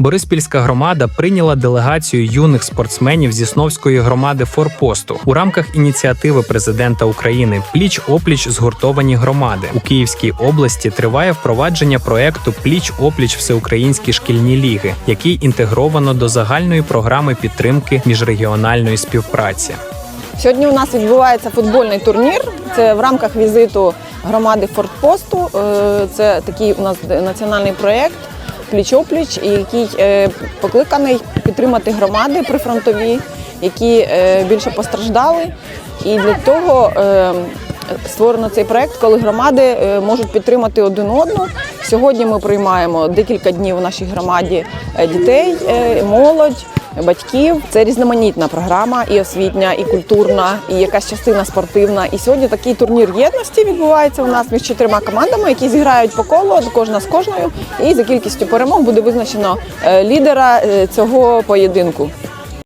Бориспільська громада прийняла делегацію юних спортсменів зі Сновської громади Форпосту у рамках ініціативи президента України Пліч опліч згуртовані громади у Київській області. Триває впровадження проекту Пліч опліч всеукраїнські шкільні ліги, який інтегровано до загальної програми підтримки міжрегіональної співпраці. Сьогодні у нас відбувається футбольний турнір. Це в рамках візиту громади Фортпосту. Е, Це такий у нас національний проєкт пліч-опліч, і який е, покликаний підтримати громади прифронтові, які е, більше постраждали. І для того е, створено цей проект, коли громади можуть підтримати один одну. Сьогодні ми приймаємо декілька днів у нашій громаді е, дітей, е, молодь батьків. Це різноманітна програма, і освітня, і культурна, і якась частина спортивна. І сьогодні такий турнір єдності відбувається у нас між чотирма командами, які зіграють по колу, кожна з кожною. І за кількістю перемог буде визначено е, лідера цього поєдинку.